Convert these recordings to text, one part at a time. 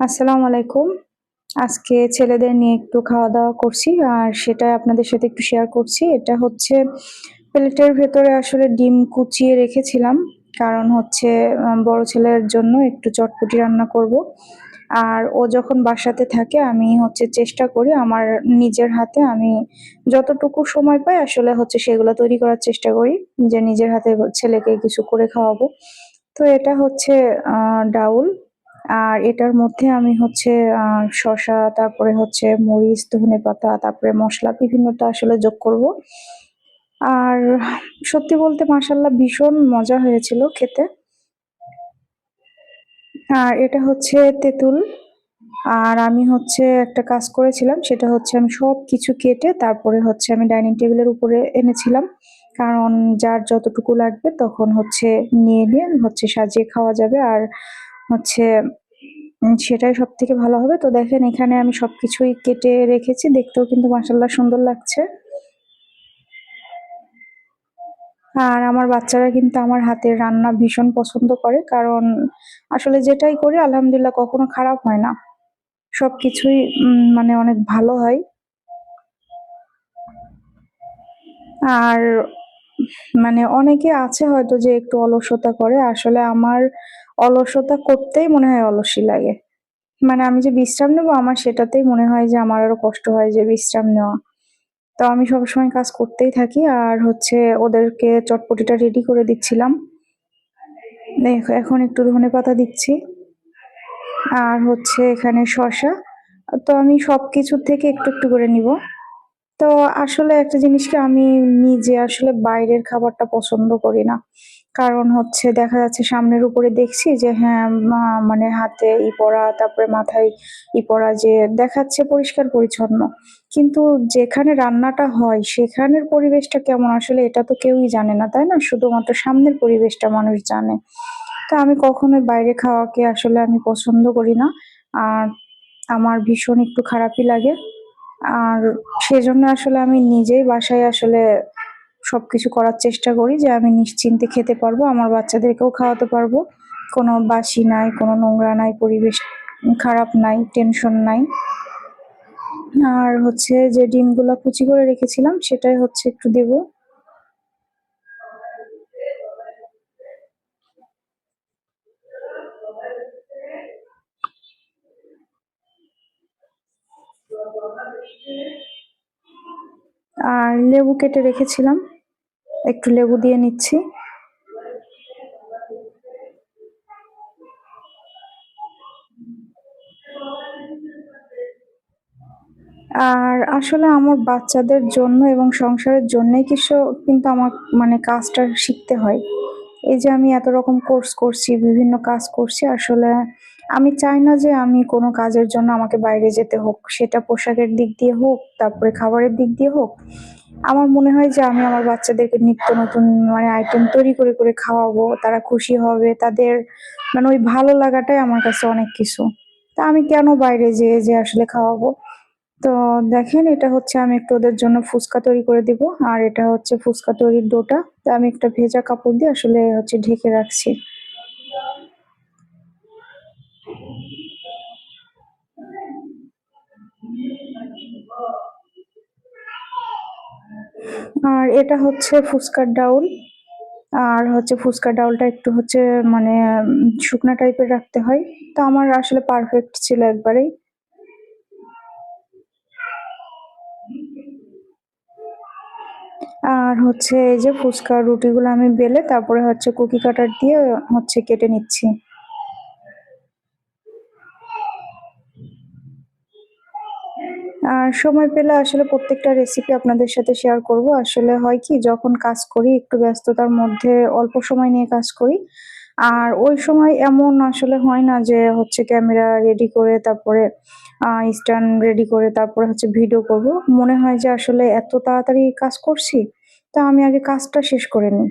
আসসালামু আলাইকুম। আজকে ছেলেদের নিয়ে একটু খাওয়া-দাওয়া করছি। আর সেটাই আপনাদের সাথে একটু শেয়ার করছি। এটা হচ্ছে প্লেটের ভেতরে আসলে ডিম কুচিয়ে রেখেছিলাম। কারণ হচ্ছে বড় ছেলের জন্য একটু চটপটি রান্না করব। আর ও যখন বাসাতে থাকে, আমি হচ্ছে চেষ্টা করি আমার নিজের হাতে আমি যতটুকু সময় পাই আসলে হচ্ছে সেগুলো তৈরি করার চেষ্টা করি। যে নিজের হাতে ছেলেকে কিছু করে খাওয়াবো। তো এটা হচ্ছে ডাউল। আর এটার মধ্যে আমি হচ্ছে শসা, তারপরে হচ্ছে মরিচ, ধনেপাতা, তারপরে মশলা বিভিন্নটা আসলে যোগ করব। আর সত্যি বলতে মাশাআল্লাহ ভীষণ মজা হয়েছিল খেতে। আর এটা হচ্ছে তেঁতুল। আর আমি হচ্ছে একটা কাজ করেছিলাম সেটা হচ্ছে আমি সব কিছু কেটে তারপরে হচ্ছে আমি ডাইনিং টেবিলের উপরে এনেছিলাম। কারণ যার যতটুকু লাগবে তখন হচ্ছে নিয়ে, নিয়ে হচ্ছে সাজিয়ে খাওয়া যাবে। আর হচ্ছে সেটাই সব থেকে ভালো হবে। তো দেখেন, এখানে আমি সবকিছুই কেটে রেখেছি। দেখতেও কিন্তু মাশাআল্লাহ সুন্দর লাগছে। আর আমার বাচ্চারা কিন্তু আমার হাতের রান্না ভীষণ পছন্দ করে। কারণ আসলে যেটাই করি, আলহামদুলিল্লাহ কখনো খারাপ হয় না। সবকিছুই, উম মানে অনেক ভালো হয়। আর মানে অনেকে আছে হয়তো যে একটু অলসতা করে। আসলে আমার অলসতা করতেই মনে হয় অলসই লাগে। মানে আমি যে বিশ্রাম নেব আমার সেটাতেই মনে হয় যে আমার আরও কষ্ট হয় যে বিশ্রাম নেওয়া। তো আমি সবসময় কাজ করতেই থাকি। আর হচ্ছে ওদেরকে চটপটিটা রেডি করে দিচ্ছিলাম। এখ এখন একটু ধনেপাতা দিচ্ছি। আর হচ্ছে এখানে শসা। তো আমি সব কিছুর থেকে একটু, একটু করে নিবো। তো আসলে একটা জিনিসকে আমি নিজে আসলে বাইরের খাবারটা পছন্দ করি না। কারণ হচ্ছে দেখা যাচ্ছে সামনের উপরে দেখছি যে হ্যাঁ, মানে হাতে ই পরা, তারপরে মাথায় ই পরা যে দেখাচ্ছে পরিষ্কার-পরিচ্ছন্ন। কিন্তু যেখানে রান্নাটা হয় সেখানের পরিবেশটা কেমন আসলে এটা তো কেউই জানে না, তাই না? শুধুমাত্র সামনের পরিবেশটা মানুষ জানে। তো আমি কখনোই বাইরে খাওয়াকে আসলে আমি পছন্দ করি না। আর আমার ভীষণ একটু খারাপই লাগে। আর সেজন্য আসলে আমি নিজেই বাসায় আসলে সবকিছু করার চেষ্টা করি যে আমি নিশ্চিন্তে খেতে পারব। আমার বাচ্চাদেরকেও খাওয়াতে পারব। কোনো বাসি নাই, কোনো নোংরা নাই, পরিবেশ খারাপ নাই, টেনশন নাই। আর হচ্ছে যে ডিমগুলো কুচি করে রেখেছিলাম সেটাই হচ্ছে একটু দেবো। আর লেবু কেটে রেখেছিলাম। একটু লেবু দিয়ে নিচ্ছি। আর আসলে আমার বাচ্চাদের জন্য এবং সংসারের জন্যই কিছু কিন্তু আমার মানে কাজটা শিখতে হয়। এই যে আমি এত রকম কোর্স করছি, বিভিন্ন কাজ করছি আসলে আমি চাই না যে আমি কোনো কাজের জন্য আমাকে বাইরে যেতে হোক। সেটা পোশাকের দিক দিয়ে হোক, তারপরে খাবারের দিক দিয়ে হোক। আমার মনে হয় যে আমি আমার বাচ্চাদেরকে নিত্য নতুন মানে আইটেম তৈরি করে, করে খাওয়াবো। তারা খুশি হবে। তাদের মানে ওই ভালো লাগাটাই আমার কাছে অনেক কিছু। তা আমি কেন বাইরে যেয়ে, যেয়ে আসলে খাওয়াবো? তো দেখেন এটা হচ্ছে আমি একটু ওদের জন্য ফুচকা তৈরি করে দিবো। আর এটা হচ্ছে ফুচকা তৈরির ডোটা। তো আমি একটা ভেজা কাপড় দিয়ে আসলে হচ্ছে ঢেকে রাখছি। আর এটা হচ্ছে ফুচকার ডাউল। আর হচ্ছে ফুচকার ডাউলটা একটু হচ্ছে মানে শুকনা টাইপের রাখতে হয়। তো আমার আসলে পারফেক্ট ছিল একবারেই। আর হচ্ছে এই যে ফুচকার রুটিগুলো আমি বেলে তারপরে হচ্ছে কুকি কাটার দিয়ে হচ্ছে কেটে নিচ্ছি। আর সময় পেলে আসলে প্রত্যেকটা রেসিপি আপনাদের সাথে শেয়ার করব। আসলে হয় কি যখন কাজ করি একটু ব্যস্ততার মধ্যে অল্প সময় নিয়ে কাজ করি। আর ওই সময় এমন আসলে হয় না যে হচ্ছে ক্যামেরা রেডি করে তারপরে স্ট্যান্ড রেডি করে তারপরে হচ্ছে ভিডিও করব। মনে হয় যে আসলে এত তাড়াতাড়ি কাজ করছি, তা আমি আগে কাজটা শেষ করে নিই।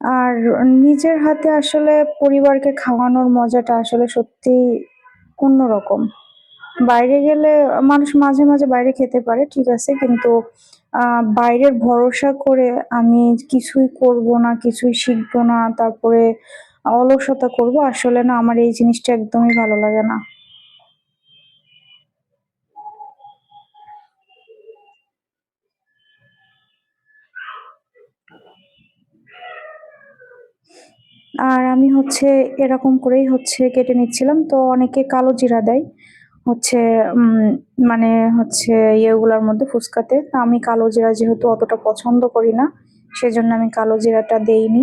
আর নিজের হাতে আসলে পরিবারকে খাওয়ানোর মজাটা আসলে সত্যিই অন্যরকম। বাইরে গেলে মানুষ মাঝে, মাঝে বাইরে খেতে পারে ঠিক আছে। কিন্তু বাইরের ভরসা করে আমি কিছুই করব না, কিছুই শিখব না, তারপরে অলসতা করব। আসলে না আমার এই জিনিসটা একদমই ভালো লাগে না। আর আমি হচ্ছে এরকম করেই হচ্ছে কেটে নিচ্ছিলাম। তো অনেকে কালো জিরা দেয়। হচ্ছে মানে হচ্ছে ইয়েগুলোর মধ্যে ফুচকাতে। তো আমি কালো জিরা যেহেতু অতটা পছন্দ করি না, সেজন্য আমি কালো জিরাটা দেইনি।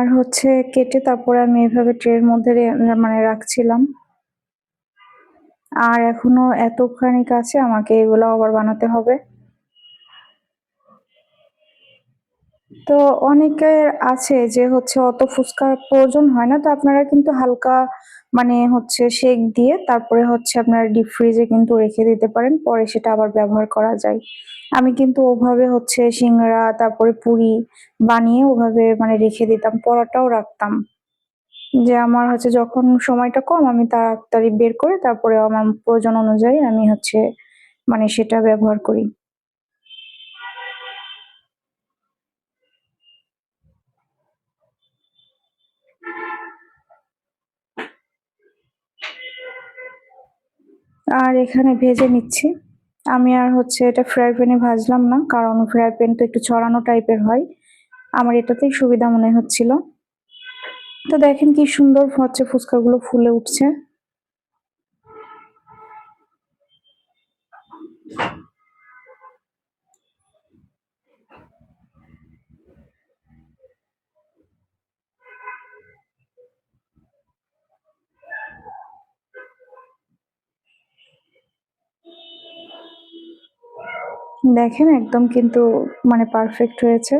আর হচ্ছে কেটে তারপরে আমি এভাবে ট্রের মধ্যে মানে রাখছিলাম। আর এখনও এতখানি কাছে আমাকে এগুলো আবার বানাতে হবে। তো অনেকের আছে যে হচ্ছে অত ফুচকার প্রয়োজন হয় না। তো আপনারা কিন্তু হালকা মানে হচ্ছে সেক দিয়ে তারপরে হচ্ছে আপনারা ডিপ ফ্রিজে কিন্তু রেখে দিতে পারেন। পরে সেটা আবার ব্যবহার করা যায়। আমি কিন্তু ওভাবে হচ্ছে সিঙ্গারা, তারপরে পুরি বানিয়ে ওভাবে মানে রেখে দিতাম। পরোটাও রাখতাম। যে আমার হচ্ছে যখন সময়টা কম আমি তাড়াতাড়ি বের করে তারপরে আমার প্রয়োজন অনুযায়ী আমি হচ্ছে মানে সেটা ব্যবহার করি। আর এখানে ভেজে নিচ্ছি। আমি আর হচ্ছে এটা ফ্রাই প্যানে ভাজলাম না। কারণ ফ্রাই প্যান তো একটু ছড়ানো টাইপের হয়। আমার এটাতেই সুবিধা মনে হচ্ছিল। তো দেখেন কি সুন্দর হচ্ছে ফুচকাগুলো ফুলে উঠছে। দেখেন একদম কিন্তু মানে পারফেক্ট হয়েছে।